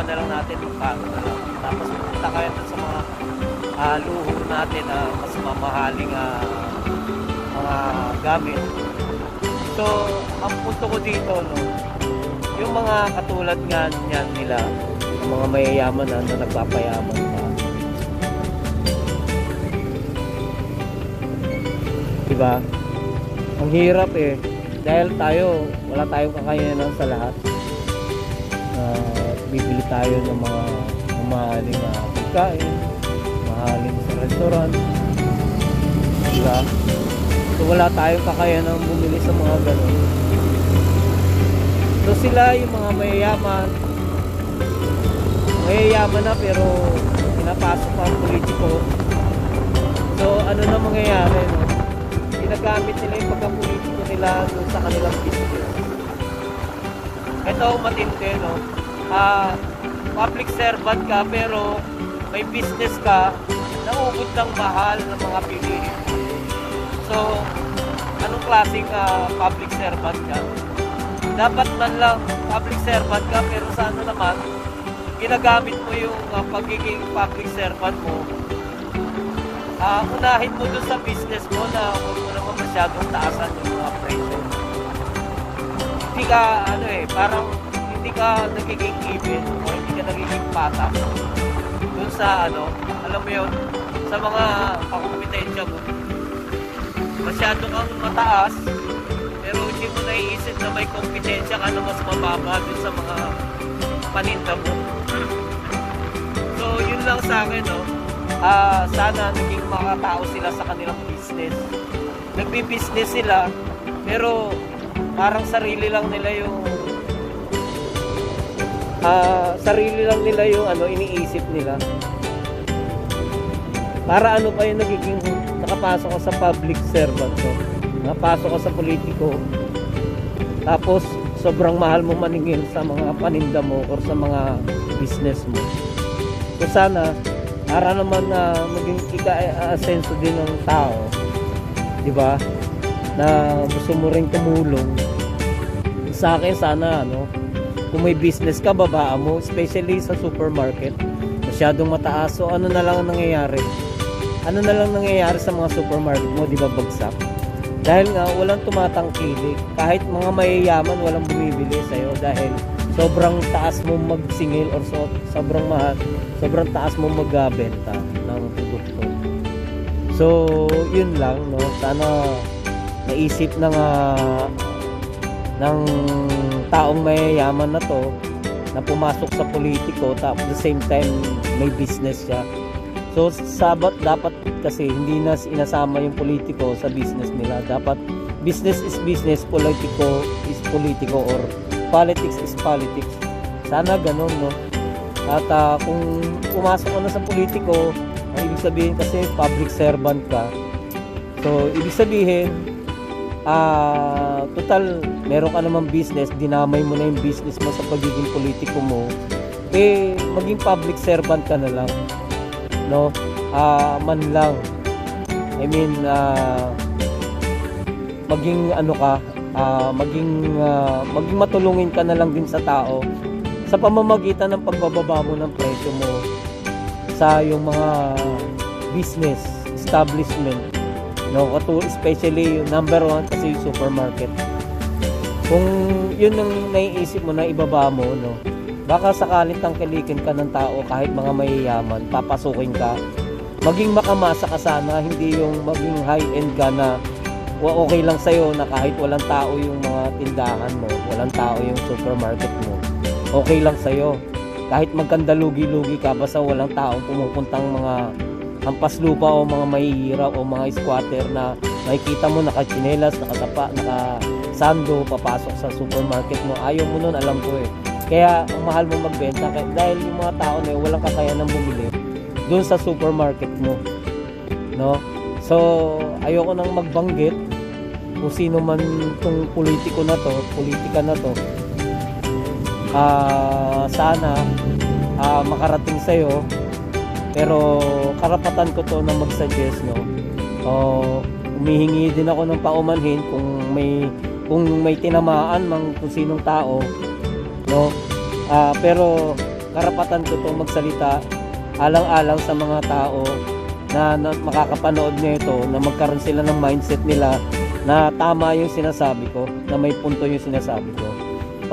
iwan na lang natin magkano na lang. Tapos pupunta kayo dun sa mga ah, luho natin na mas mamahaling ah, mga gamit. So, ang punto ko dito, no, yung mga katulad nga niyan nila, yung mga mayayaman na, na nagpapayaman pa. Diba? Ang hirap eh. Dahil tayo, wala tayong kakayanan sa lahat. Ah, bibili tayo ng mga mamahaling na pagkain, mahaling sa restaurant. Diba? So wala tayong kakayanan bumili sa mga ganun. So sila yung mga mayayaman, mayayaman na pero pinapasok pa ang politiko. So ano na mangyayari no? Ginagamit nila yung pagkapolitiko nila dun sa kanilang business. Ito matindi no. Ah, public servant ka pero may business ka na ubod ng mahal ng mga bilihin. So, anong klaseng ah, public servant ka? Dapat man lang public servant ka pero sa ano naman, ginagamit mo yung ah, pagiging public servant mo ah unahin mo dun sa business mo na huwag mo naman masyadong taasan yung mga presyo. Hindi ka, ano eh, parang hindi ka nagiging even o hindi ka nagiging patas dun sa ano, alam mo yun, sa mga kakumpetensya mo. Masyado kang mataas, pero hindi mo naiisip na may kompetensya ka na mas mababa dun sa mga paninda mo. So, yun lang sa akin, no? Ah, sana naging makatao sila sa kanilang business. Nagbi-business sila, pero parang sarili lang nila yung ah, sarili lang nila yung ano iniisip nila. Para ano pa yung nagiging nakapasok ka sa public servant, no? Nakapasok ka sa politiko. Tapos sobrang mahal mo maningil sa mga paninda mo or sa mga business mo. So sana para naman na maging ika-asenso din ng tao, 'di ba? Na gusto mo ring tumulong. Sa akin sana ano, kung may business ka babaan mo, especially sa supermarket, masyadong mataas. So ano na lang ang nangyayari? Ano na lang nangyayari sa mga supermarket mo, 'di ba bagsak? Dahil nga walang tumatangkilik. Kahit mga mayayaman walang bumibili sa'yo dahil sobrang taas mo magsingil or so, sobrang mahal, sobrang taas mo magbenta ng produkto. So, yun lang, no? Sana naisip ng ah, ng taong mayayaman na to na pumasok sa politiko tapos the same time may business siya. So sabat dapat kasi hindi na inasama yung politiko sa business nila. Dapat business is business, politiko is politiko or politics is politics. Sana ganun, no? At ah, kung pumasok ka na sa politiko, ang ibig sabihin kasi public servant ka. So, ibig sabihin, ah, total, meron ka namang business, dinamay mo na yung business mo sa pagiging politiko mo, eh, maging public servant ka na lang. No? Ah, man lang. I mean, ah, maging ano ka, ah, maging ah, maging matulungin ka na lang din sa tao sa pamamagitan ng pagbababa mo ng presyo mo sa yung mga business establishment no katu especially yung number one kasi yung supermarket kung yun ang naiisip mo na ibaba mo no baka sakaling tangkilikin ka ng tao kahit mga mayayaman papasukin ka maging makamasa ka sana hindi yung maging high end ka na okay lang sa'yo na kahit walang tao yung mga tindahan mo, walang tao yung supermarket mo, okay lang sa'yo. Kahit magkanda lugi-lugi ka, basta walang taong pumupuntang mga hampas lupa o mga mahihirap o mga squatter na makikita mo nakachinelas, nakatapa, nakasando, papasok sa supermarket mo. Ayaw mo nun, alam ko eh. Kaya ang mahal mo magbenta dahil yung mga tao na yun, walang kakayanan bumili doon sa supermarket mo. No? So, ayoko nang magbanggit kung sino man tong politiko na to, politika na to. Ah, sana ah, makarating sa iyo. Pero karapatan ko to na mag-suggest, no. Oh, humihingi din ako ng paumanhin kung may kung may tinamaan mang kung sinong tao, no. Ah, pero karapatan ko itong magsalita alang-alang sa mga tao na, na makakapanood nito na magkaroon sila ng mindset nila na tama yung sinasabi ko, na may punto yung sinasabi ko.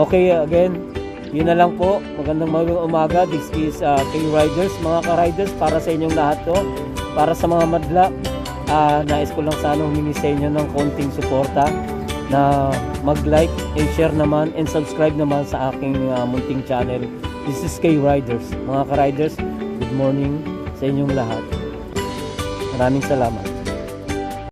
Okay, again, yun na lang po. Magandang magandang umaga. This is uh, K-Riders, mga ka-riders, para sa inyong lahat to. Para sa mga madla, ah, nais ko lang sana humingi sa inyo ng konting suporta na mag-like and share naman and subscribe naman sa aking ah, munting channel. This is K-Riders. Mga ka-riders, good morning sa inyong lahat. Maraming salamat.